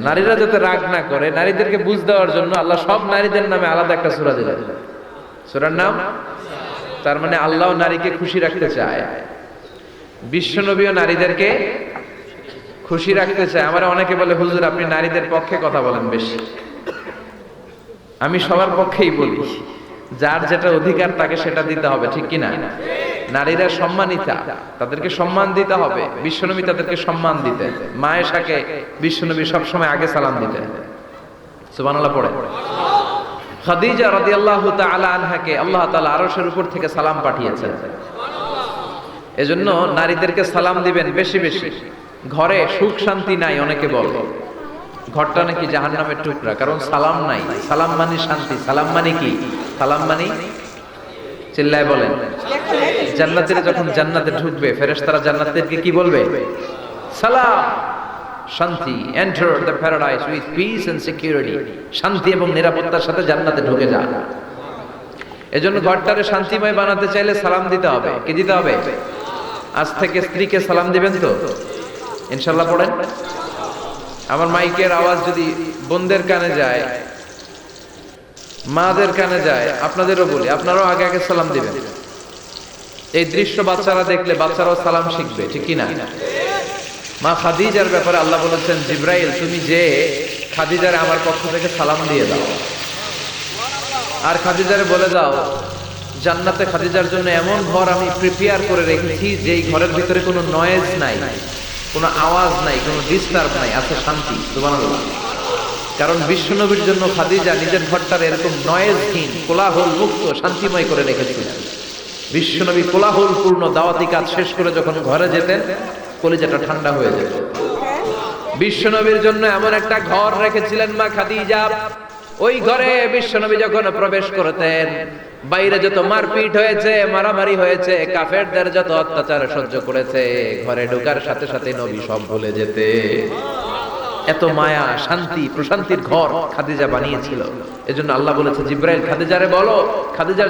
নারীরা যাতে রাগ না করে, নারীদেরকে বুঝ দেওয়ার জন্য আল্লাহ সব নারীদের নামে আলাদা একটা সূরা দিলেন। সুরার নাম? তার মানে আল্লাহ নারীকে খুশি রাখতে চায়। বিশ্বনবীও নারীদেরকে খুশি রাখতে চায়। আমার অনেকে বলে, হুজুর, আপনি নারীদের পক্ষে কথা বলেন বেশি। আমি সবার পক্ষেই বলি, যার যেটা অধিকার তাকে সেটা দিতে হবে, ঠিক কি না নারীরা সম্মানিতা, তাদেরকে সম্মান দিতে হবে। বিশ্বনবী তাদেরকে সম্মান দিতে মায়েশাকে বিশ্বনবী সবসময় আগে সালাম দিতে সুবহানাল্লাহ, পড়ে। খাদিজা রাদিয়াল্লাহু তাআলা আনহাকে আল্লাহ তাআলা আরশের উপর থেকে সালাম পাঠিয়েছেন। এজন্য নারীদেরকে সালাম দিবেন বেশি বেশি। ঘরে সুখ শান্তি নাই, অনেকে বলে। ঘরটা নাকি জাহান্নামের টুকরা, কারণ সালাম নাই। সালাম মানে শান্তি, সালাম মানে কি? সালাম মানে চিল্লায় বলেন। জান্নাতের যখন জান্নাতে ঢুকবে, ফেরেশতারা জান্নাতেরকে কি বলবে? সালাম, Shanti enter the paradise with peace and security শান্তি এবং নিরাপত্তার সাথে জান্নাতে ঢুকে যান এজন্য ঘরটারে শান্তিময় বানাতে চাইলে সালাম দিতে হবে। কি দিতে হবে? আজ থেকে স্ত্রীকে সালাম দিবেন তো? ইনশাল্লাহ পড়েন। আমার মাইকের আওয়াজ যদি বোনদের কানে যায়, মাদের কানে যায়, আপনাদেরও বলি, আপনারাও আগে আগে সালাম দিবেন। এই দৃশ্য বাচ্চারা দেখলে বাচ্চারাও সালাম শিখবে, ঠিক কি না মা খাদিজার ব্যাপারে আল্লাহ বলেছেন, জিব্রাইল, তুমি যে খাদিজারে আমার পক্ষ থেকে সালাম দিয়ে দাও আর খাদিজারে বলে দাও, জান্নাতে খাদিজার জন্য এমন ঘর আমি প্রিপেয়ার করে রেখেছি যেই ঘরের ভিতরে কোনো নয়েজ নাই, কোনো আওয়াজ নাই, কোনো ডিস্টার্ব নাই, আছে শান্তি, সুবহানাল্লাহ। কারণ বিশ্বনবীর জন্য খাদিজা নিজের ঘরটার এরকম নয়েজহীন কোলাহল মুক্ত শান্তিময় করে রেখেছিলেন বিশ্বনবী কোলাহল পূর্ণ দাওয়াতি কাজ শেষ করে যখন ঘরে যেতেন, কলিজাটা ঠান্ডা হয়ে যেত। বিশ্বনবীর জন্য এমন একটা ঘর রেখেছিলেন মা খাদিজা। ওই ঘরে বিশ্বনবী যখন প্রবেশ করতেন, বাইরে যত মারপিট হয়েছে, মারামারি হয়েছে, কাফেরদের যত অত্যাচার সহ্য করেছে, ঘরে ঢোকার সাথে সাথে নবী সব ভুলে যেতে। এত মায়া, শান্তি, প্রশান্তির ঘর খাদিজা বানিয়েছিল। এজন্য আল্লাহ বলেছে, জিব্রাইল খাদিজারে বলো খাদিজার